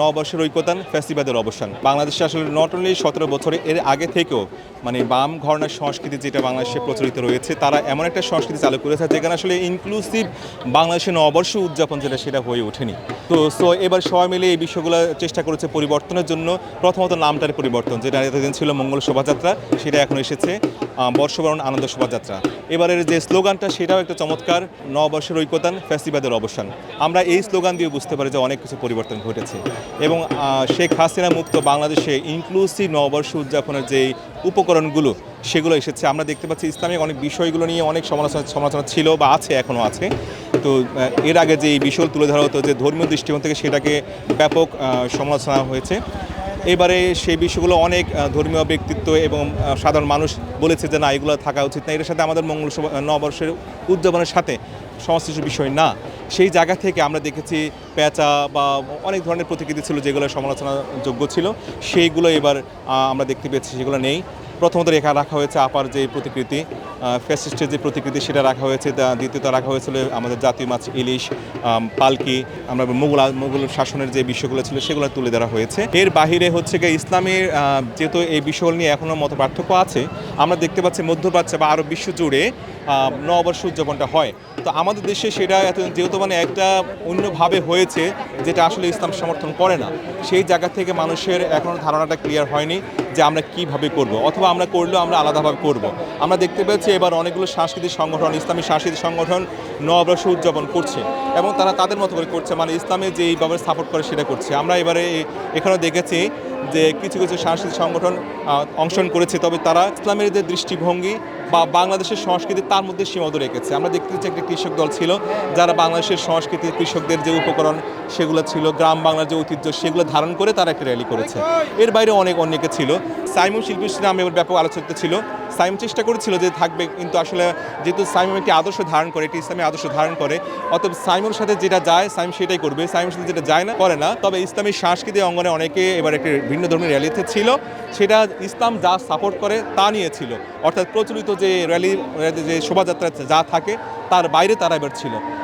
নববর্ষের ঐক্যতান ফেস্টিভ্যালের অবসান। বাংলাদেশে আসলে নট অনলি সতেরো বছরে, এর আগে থেকেও মানে বাম ঘরনার সংস্কৃতি যেটা বাংলাদেশে প্রচলিত রয়েছে, তারা এমন একটা সংস্কৃতি চালু করেছে যেখানে আসলে ইনক্লুসিভ বাংলাদেশের নববর্ষ উদযাপন যেটা, সেটা হয়ে ওঠেনি। তো সো এবার সবাই মিলে এই বিষয়গুলো চেষ্টা করেছে পরিবর্তনের জন্য। প্রথমত নামটার পরিবর্তন, যেটা এতদিন ছিল মঙ্গল শোভাযাত্রা, সেটা এখন এসেছে বর্ষবরণ আনন্দ শোভাযাত্রা। এবারের যে স্লোগানটা, সেটাও একটা চমৎকার, নববর্ষের ঐক্যতান ফেস্টিভ্যালের অবসান। আমরা এই স্লোগান দিয়ে বুঝতে পারি যে অনেক কিছু পরিবর্তন ঘটেছে। এবং শেখ হাসিনা মুক্ত বাংলাদেশে ইনক্লুসিভ নববর্ষ উদযাপনের যে উপকরণগুলো, সেগুলো এসেছে। আমরা দেখতে পাচ্ছি ইসলামিক অনেক বিষয়গুলো নিয়ে অনেক সমালোচনা সমালোচনা ছিল বা আছে এখনও আছে। তো এর আগে যে বিষয় তুলে ধরা হতো যে ধর্মীয় দৃষ্টিকোণ থেকে সেটাকে ব্যাপক সমালোচনা হয়েছে। এবারে সেই বিষয়গুলো অনেক ধর্মীয় ব্যক্তিত্ব এবং সাধারণ মানুষ বলেছে যে না, এগুলো থাকা উচিত না। এর সাথে আমাদের মঙ্গল নববর্ষের উদযাপনের সাথে সংশ্লিষ্ট বিষয় না, সেই জায়গা থেকে আমরা দেখেছি পেঁচা বা অনেক ধরনের প্রতিকৃতি ছিল যেগুলো সমালোচনাযোগ্য ছিল। সেইগুলো এবার আমরা দেখতে পেয়েছি, সেগুলো নেই। প্রথমত রেখা রাখা হয়েছে আপার যে প্রতিকৃতি ফ্যাসিস্টের যে প্রতিকৃতি সেটা রাখা হয়েছে দ্বিতীয়ত রাখা হয়েছিল আমাদের জাতীয় মাছ ইলিশ পালকি, আমরা মুঘল মুঘল শাসনের যে বিষয়গুলো ছিল সেগুলো তুলে ধরা হয়েছে। এর বাহিরে হচ্ছে গিয়ে ইসলামের যেহেতু এই বিষয়গুলো নিয়ে এখনও মতো পার্থক্য আছে, আমরা দেখতে পাচ্ছি মধ্যপ্রাচ্যে বা আরব বিশ্ব জুড়ে নববর্ষ উদযাপনটা হয়। তো আমাদের দেশে সেটা এত, যেহেতু মানে একটা অন্যভাবে হয়েছে, যেটা আসলে ইসলাম সমর্থন করে না। সেই জায়গা থেকে মানুষের এখনও ধারণাটা ক্লিয়ার হয়নি। যে আমরা কীভাবে করব, অথবা আমরা করলেও আমরা আলাদাভাবে করব। আমরা দেখতে পেয়েছি এবার অনেকগুলো সাংস্কৃতিক সংগঠন, ইসলামী সাংস্কৃতিক সংগঠন নববর্ষ উদযাপন করছে এবং তারা তাদের মতো করে করছে মানে ইসলামে যে এইভাবে সাপোর্ট করে সেটা করছে। আমরা এবারে এখানেও দেখেছি যে কিছু কিছু সাংস্কৃতিক সংগঠন অংশগ্রহণ করেছে, তবে তারা ইসলামের যে দৃষ্টিভঙ্গি বা বাংলাদেশের সংস্কৃতি তার মধ্যে সীমাবদ্ধ রেখেছে। আমরা দেখতে পাচ্ছি একটা কৃষক দল ছিল, যারা বাংলাদেশের সংস্কৃতি কৃষকদের যে উপকরণ সেগুলো ছিল, গ্রাম বাংলার যে ঐতিহ্য সেগুলো ধারণ করে তারা একটা র্যালি করেছে। এর বাইরে অনেক অনেকে ছিল সাইমন শিল্পী নামে এবার ব্যাপক আলোচিত ছিল। সাইম চেষ্টা করেছিল যে থাকবে, কিন্তু আসলে যেহেতু সাইমন একটি আদর্শ ধারণ করে, একটি ইসলামী আদর্শ ধারণ করে, অতএব সাইমনের সাথে যেটা যায়, সাইম সেটাই করবে। সাইমের সাথে যেটা যায় না, করে না। তবে ইসলামী সাংস্কৃতিক অঙ্গনে অনেকে এবার একটি ভিন্ন ধর্মের র্যালিতে ছিল। সেটা ইসলাম যা সাপোর্ট করে, তা নিয়ে ছিল। অর্থাৎ প্রচলিত যে র্যালি, যে শোভাযাত্রা যা থাকে, তার বাইরে তারা এবার ছিল।